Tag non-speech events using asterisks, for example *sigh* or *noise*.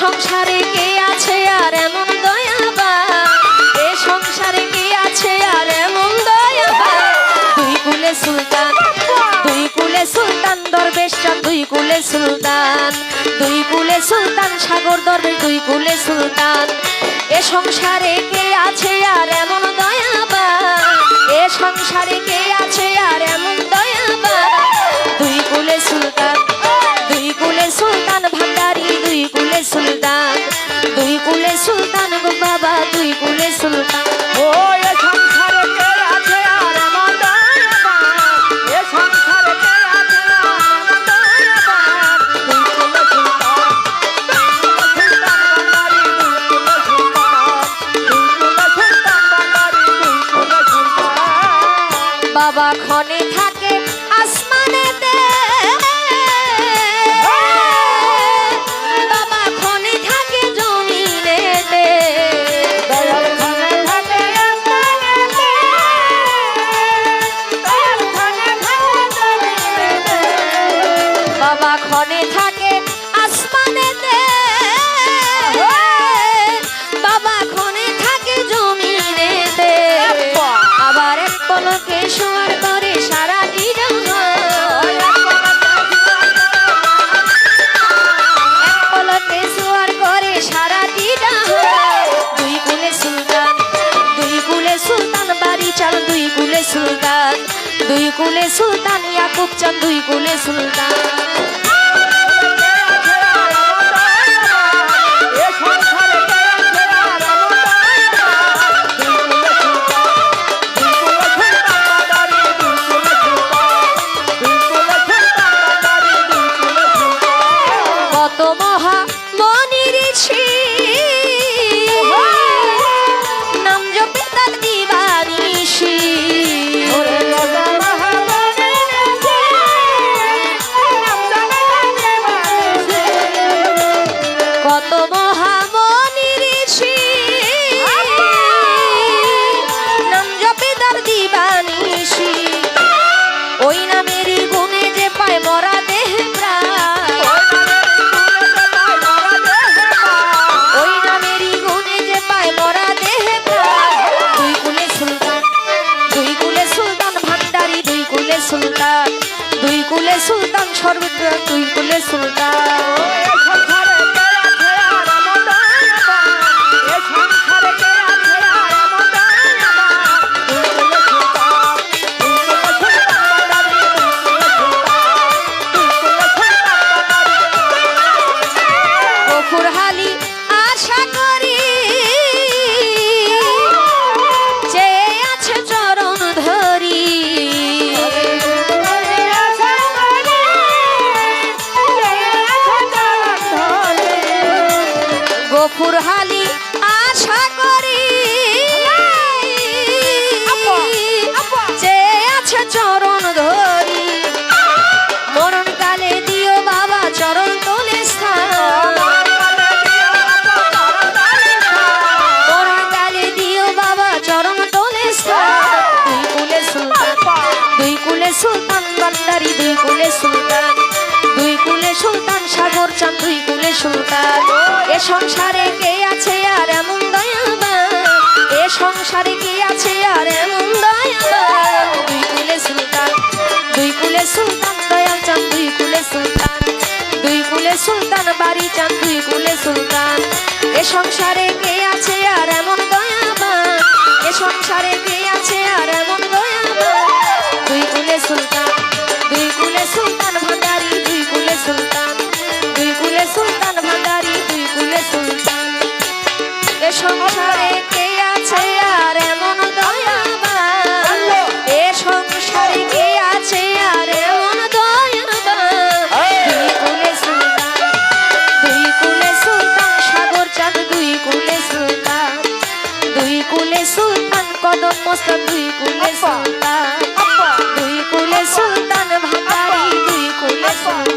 সংসারে কে আছে আর এমন দয়াবা এ সংসারে কে আছে আর এমন দয়াবা দুই কুলে সুলতান, দুই কুলে সুলতান দরবেশ চাঁদ, দুই কুলে সুলতান, দুই কুলে সুলতান সাগর দরবেশ, দুই কুলে সুলতান। এ সংসারে কে আছে আর এমন দয়াবা এ সংসারে কে সুলতান গো বাবা দুই কুলে সুলতান। ও এ সংসারে কে আছে আর আমার এ সংসারে কে আছে আর আমার দয়াবান সুলতান দুই কুলে সুলতান ইয়াকুব চান দুই কুলে সুলতান। como *laughs* গফুর হালি আশা করি। যে আছে চরণ ধরি। মরণ কালে দিও বাবা চরণ তোলে স্থান। মরণ কালে দিও বাবা চরণ তোলে স্থান। দুই কুলে সুলতান দুই কুলে সুলতান দুই কুলে সুলতান দুই কুলে সুলতান সাগর চাঁদ কুলে এ সংসারে কে আছে আর এমন দয়াবান? এ সংসারে কে আছে আর এমন দয়াবান? দুই কুলে সুলতান, দুই কুলে সুলতান, দয়াল চাঁদ, দুই কুলে সুলতান। দুই কুলে সুলতান, বাড়ি চাঁদ, দুই কুলে সুলতান। এ সংসারে কে আছে আর এমন দয়াবান? এ সংসারে কে আছে আর এমন দয়াবান? দুই কুলে সুলতান কে আছে আর এমন এ সংসারে কে আছে আর এমন দয়াবান? দুই কুলে সুলতান দুই কুলে সুলতান সাগর দুই কুলে সুলতান। দুই কুলে সুলতান কদম মোস্তক দুই কুলে সুলতান। দুই কুলে সুলতান ভাতারি দুই কুলে সুলতান